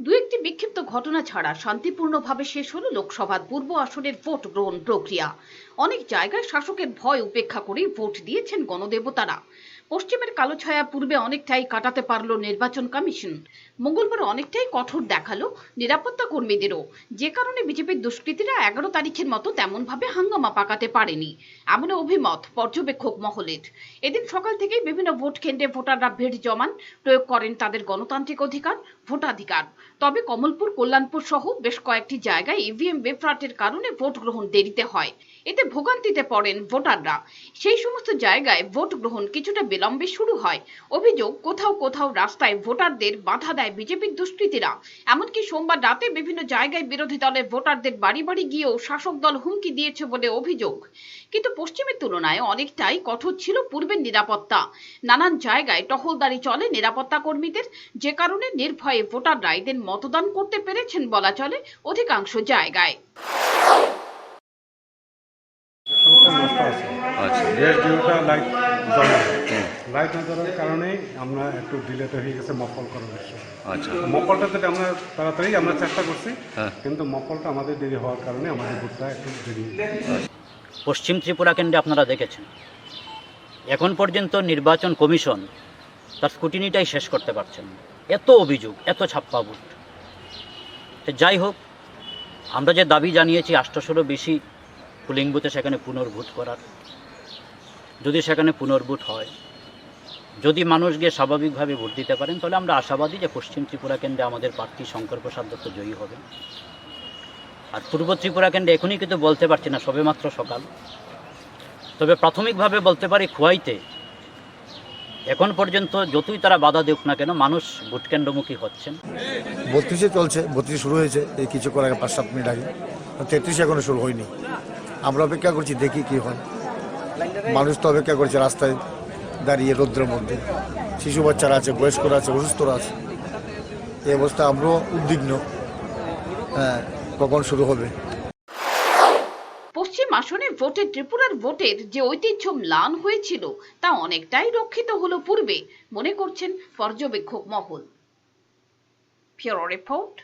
দু একটি বিক্ষিপ্ত ঘটনা ছাড়া শান্তিপূর্ণভাবে শেষ হলো লোকসভার পূর্ব আসনের ভোট গ্রহণ প্রক্রিয়া। অনেক জায়গায় শাসকের ভয় উপেক্ষা করে ভোট দিয়েছেন গণদেবতারা। পশ্চিমের কালো ছায়া পূর্বে অনেকটাই কাটাতে পারল নির্বাচন কমিশন। মঙ্গলবার অনেকটাই কঠোর দেখাল নিরাপত্তা কর্মীদেরও। যে কারণে বিজেপির দুষ্কৃতীরা এগারো তারিখের মতো তেমনভাবে হাঙ্গামা পাকাতে পারেনি এমন অভিমত পর্যবেক্ষক মহলের। এদিন সকাল থেকেই বিভিন্ন ভোট কেন্দ্রে ভোটাররা ভিড় জমান, প্রয়োগ করেন তাদের গণতান্ত্রিক অধিকার, ভোটাধিকার। তবে কমলপুর, কল্যাণপুর সহ বেশ কয়েকটি জায়গায় ইভিএম বেফ্রাটের কারণে ভোট গ্রহণ দেরিতে হয়। এতে ভোগান্তিতে পড়েন ভোটাররা। সেই সমস্ত জায়গায় ভোট গ্রহণ কিছুটা বিলম্বে শুরু হয়। অভিযোগ, কোথাও কোথাও রাস্তায় ভোটারদের বাধা দেয় বিজেপির দুষ্কৃতীরা। এমনকি সোমবার রাতে বিভিন্ন জায়গায় বিরোধী দলের ভোটারদের বাড়ি বাড়ি গিয়েও শাসক দল হুমকি দিয়েছে বলে অভিযোগ। কিন্তু পশ্চিমের তুলনায় অনেকটাই কঠোর ছিল পূর্বের নিরাপত্তা। নানান জায়গায় টহলদারি চলে নিরাপত্তা কর্মীদের যে কারণে নির্ভয়ে ভোটাররা এদিন মতদান করতে পেরেছেন বলা চলে অধিকাংশ জায়গায়। আছে আচ্ছা। গ্যাস ডিউটা লাইট জ্বলে না। লাইট না জ্বলার কারণেই আমরা একটু হয়ে গেছে মকল করার বিষয়। আচ্ছা। মকলটাতে আমরা তাড়াতাড়ি আমরা চেষ্টা করছি হ্যাঁ। কিন্তু মকলটা আমাদের দেরি হওয়ার কারণে আমাদের বুথটা একটু দেরি পশ্চিম ত্রিপুরা কেন্দ্রে আপনারা দেখেছেন। এখন পর্যন্ত নির্বাচন কমিশন তার স্কুটিনিটাই শেষ করতে পারছেন এত অভিযোগ এত ছাপ্পা ভোট। যাই হোক, আমরা যে দাবি জানিয়েছি আষ্টশোরও বেশি পুলিং বুথে সেখানে পুনর্ভূত করার। যদি সেখানে পুনর্ভূত হয়, যদি মানুষ গিয়ে স্বাভাবিকভাবে ভোট দিতে পারেন, তাহলে আমরা আশাবাদী যে পশ্চিম ত্রিপুরা কেন্দ্রে আমাদের প্রার্থী শঙ্কর প্রসাদ দত্ত জয়ী হবে। আর পূর্ব ত্রিপুরা কেন্দ্রে এখনই কিন্তু বলতে পারছি না, সবেমাত্র সকাল। তবে প্রাথমিকভাবে বলতে পারি, খোয়াইতে এখন পর্যন্ত যতই তারা বাধা দেউক না কেন, মানুষ ভোট কেন্দ্রমুখী হচ্ছেন। বত্রিশে চলছে, বত্রিশ শুরু হয়েছে, এই কিছুক্ষণ আগে, পাঁচ সাত মিনিট আগে। তেত্রিশে এখনও শুরু হয়নি। আমরা অপেক্ষা করছি, দেখি কি হয়। মানুষ তো অপেক্ষা করছে রাস্তায় দাঁড়িয়ে রৌদ্রের মধ্যে। শিশু বাচ্চারা আছে, বয়স্করা আছে, অসুস্থরা আছে। এই অবস্থা আমরাও উদ্বিগ্ন। হ্যাঁ কখন শুরু হবে? পশ্চিম আসনে ভোটে ত্রিপুরার ভোটের যে ঐতিহ্য ম্লান হয়েছিল, তা অনেকটাই রক্ষিত হলো পূর্বে, মনে করছেন পর্যবেক্ষক মহল। ফিওর রিপোর্ট,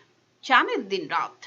চ্যানেল দিন রাত